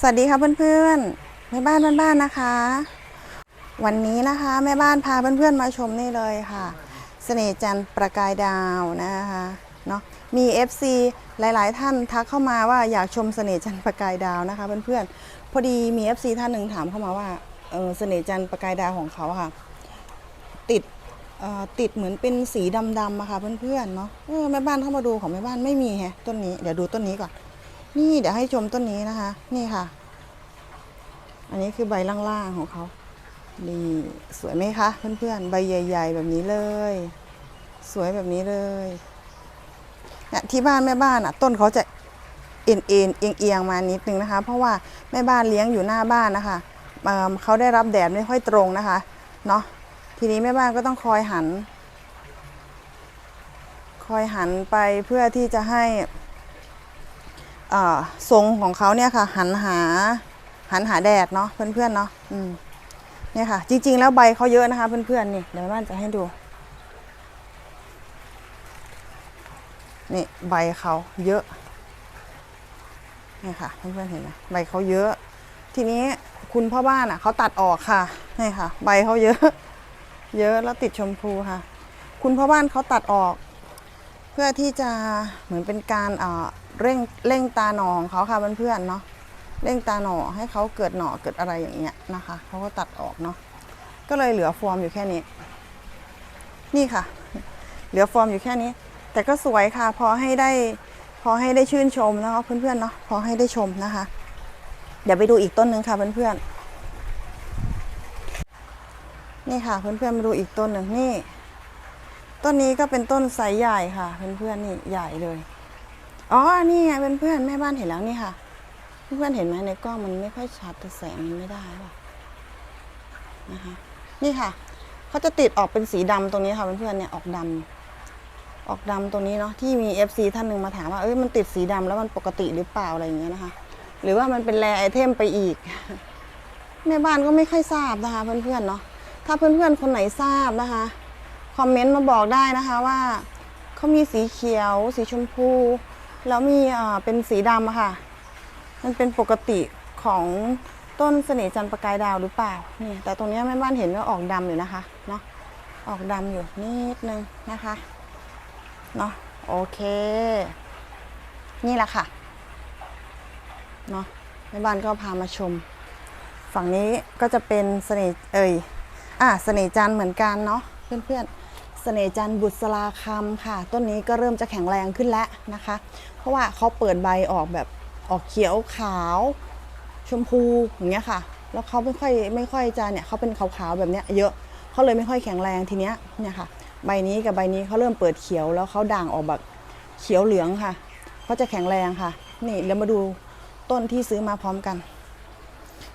สวัสดีค่ะเพื่อนๆแม่บ้านบ้านๆนะคะ วันนี้นะคะแม่บ้านพาเพื่อนๆมาชมนี่เลยค่ะเสน่ห์จันทร์ประกายดาวนะคะเนาะมี FC หลายๆ ท่านทักเข้ามาว่าอยากชมเสน่ห์จันทร์ประกายดาวนะคะเพื่อนๆพอดีมี FC ท่านหนึ่งถามเข้ามาว่าเออเสน่ห์จันทร์ประกายดาวของเขาค่ะ ติดเออติดเหมือนเป็นสีดำๆอะค่ะเพื่อนๆเนาะแม่บ้านเข้ามาดูของแม่บ้านไม่มีแฮะต้นนี้เดี๋ยวดูต้นนี้ก่อน นี่เดี๋ยวให้ชมต้นนี้นะคะ นี่ค่ะ อันนี้คือใบล่างๆของเขานี่สวยไหมคะเพื่อนๆ ใบใหญ่ ๆ แบบนี้เลย สวยแบบนี้เลยเนี่ยที่บ้านแม่บ้านอะ ต้นเขาจะเอ็นเอ็นเอียงเอียงมานิดนึงนะคะ เพราะว่าแม่บ้านเลี้ยงอยู่หน้าบ้านนะคะเเขาได้รับแดดไม่ค่อยตรงนะคะเนาะทีนี้แม่บ้านก็ต้องคอยหัน คอยหันไปเพื่อที่จะให้ ทรงของเขาเนี่ยค่ะ หันหาหันหาแดดเนาะเพื่อนๆเนาะอืมเนี่ยค่ะ จริง ๆ แล้วใบเขาเยอะนะคะ เพื่อนๆนี่เดี๋ยวบ้านจะให้ดู นี่ใบเขาเยอะนี่ค่ะเพื่อนๆเห็นไหมใบเขาเยอะ ทีนี้คุณพ่อบ้านอะเขาตัดออกค่ะนี่ค่ะ ใบเขาเยอะ เยอะแล้วติดชมพูค่ะ คุณพ่อบ้านเขาตัดออก เพื่อที่จะเหมือนเป็นการอ่อ เร่งเร่งตาหนอของเขาค่ะเพื่อนๆเนาะเร่งตาหนอให้เขาเกิดหนอเกิดอะไรอย่างเงี้ยนะคะเขาก็ตัดออกเนาะก็เลยเหลือฟอร์มอยู่แค่นี้ นี่ค่ะ เหลือฟอร์มอยู่แค่นี้ แต่ก็สวยค่ะ พอให้ได้พอให้ได้ชื่นชมนะคะเพื่อนๆเนาะพอให้ได้ชมนะคะ เดี๋ยวไปดูอีกต้นหนึ่งค่ะเพื่อนๆนี่ค่ะเพื่อนๆมาดูอีกต้นหนึ่งนี่ ต้นนี้ก็เป็นต้นไซส์ใหญ่ค่ะ เพื่อนๆนี่ใหญ่เลย อ๋อ นี่ไงเพื่อนๆแม่บ้านเห็นแล้วนี่ค่ะ เพื่อนๆเห็นไหมในกล้องมันไม่ค่อยชัดแต่แสงมันไม่ได้ป่ะนะคะนี่ค่ะเขาจะติดออกเป็นสีดำตรงนี้ค่ะเพื่อนๆเนี่ยออกดำออกดำตรงนี้เนาะที่มี FC ท่านหนึ่งมาถามว่าเอ้ยมันติดสีดำแล้วมันปกติหรือเปล่าอะไรอย่างเงี้ยนะคะ หรือว่ามันเป็นแรไอเทมไปอีกแม่บ้านก็ไม่ค่อยทราบนะคะเพื่อนๆเนาะถ้าเพื่อนๆคนไหนทราบนะคะคอมเมนต์มาบอกได้นะคะว่าเขามีสีเขียว สีชมพู แล้วมีเป็นสีดำอะค่ะ มันเป็นปกติของต้นเสน่ห์จันทร์ประกายดาวหรือเปล่านี่แต่ตรงนี้แม่บ้านเห็นว่าออกดำอยู่นะคะเนาะออกดำอยู่นิดนึงนะคะเนาะโอเค นี่แหละค่ะเนาะแม่บ้านก็พามาชม ฝั่งนี้ก็จะเป็นเสน่ห์เอ่ยอะเสน่ห์จันทร์เหมือนกันเนาะเพื่อนๆ สน่ห์จันทร์บุษราคำค่ะ ต้นนี้ก็เริ่มจะแข็งแรงขึ้นแล้วนะคะ เพราะว่าเขาเปิดใบออกแบบออกเขียวขาว ชมพูอย่างเงี้ยค่ะ แล้วเขาไม่ค่อยไม่ค่อยจะเนี่ยเขาเป็นขาวๆแบบเนี้ยเยอะเขาเลยไม่ค่อยแข็งแรงทีเนี้ยเนี่ยค่ะ ใบนี้กับใบนี้เขาเริ่มเปิดเขียวแล้วเขาด่างออกแบบเขียวเหลืองค่ะเขาจะแข็งแรงค่ะ นี่เดี๋ยวมาดูต้นที่ซื้อมาพร้อมกัน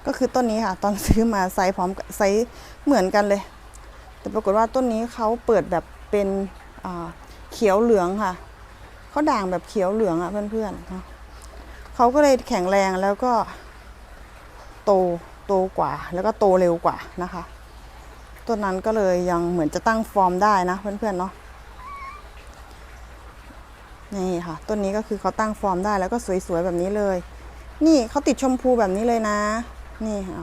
ก็คือต้นนี้ค่ะ ตอนซื้อมาไซส์พร้อมไซส์เหมือนกันเลย แต่ปรากฏว่าต้นนี้เขาเปิดแบบเป็นเขียวเหลืองค่ะเขาด่างแบบเขียวเหลืองอะเพื่อนๆเนาเขาก็เลยแข็งแรงแล้วก็โตโตกว่า แล้วก็โตเร็วกว่านะคะต้นนั้นก็เลยยังเหมือนจะตั้งฟอร์มได้นะเพื่อนๆเนาะนี่ค่ะต้นนี้ก็คือเขาตั้งฟอร์มได้แล้วก็สวยๆแบบนี้เลย นี่เขาติดชมพูแบบนี้เลยนะ นี่ค่ะ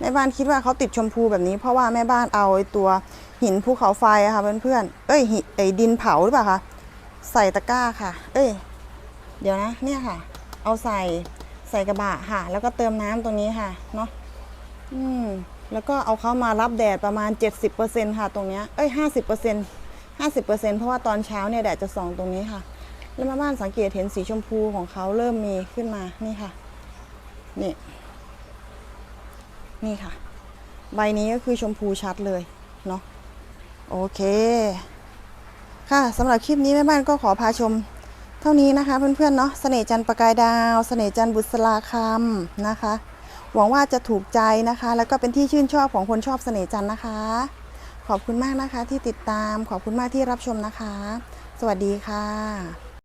แม่บ้านคิดว่าเขาติดชมพูแบบนี้ เพราะว่าแม่บ้านเอาไอ้ตัวหินภูเขาไฟอะค่ะเพื่อนๆ เอ้ยหิไอ้ดินเผาหรือเปล่าคะ ใส่ตะกร้าค่ะ เอ้ย เดี๋ยวนะเนี่ยค่ะ เอาใส่ใส่กระบะค่ะ แล้วก็เติมน้ำตรงนี้ค่ะเนาะ อืม แล้วก็เอาเขามารับแดดประมาณ 70%ค่ะ ตรงเนี้ย เอ้ย 50% 50%เพราะว่าตอนเช้าเนี่ยแดดจะส่องตรงนี้ค่ะ แล้วแม่บ้านสังเกตเห็นสีชมพูของเขาเริ่มมีขึ้นมา นี่ค่ะ นี่ นี่ค่ะ ใบนี้ก็คือชมพูชัดเลยเนาะโอเค ค่ะสำหรับคลิปนี้แม่บ้านก็ขอพาชมเท่านี้นะคะเพื่อนๆเนาะเสน่ห์จันประกายดาวเสน่ห์จันบุษราคำนะคะ หวังว่าจะถูกใจนะคะ แล้วก็เป็นที่ชื่นชอบของคนชอบเสน่ห์จันนะคะ ขอบคุณมากนะคะที่ติดตามขอบคุณมากที่รับชมนะคะ สวัสดีค่ะ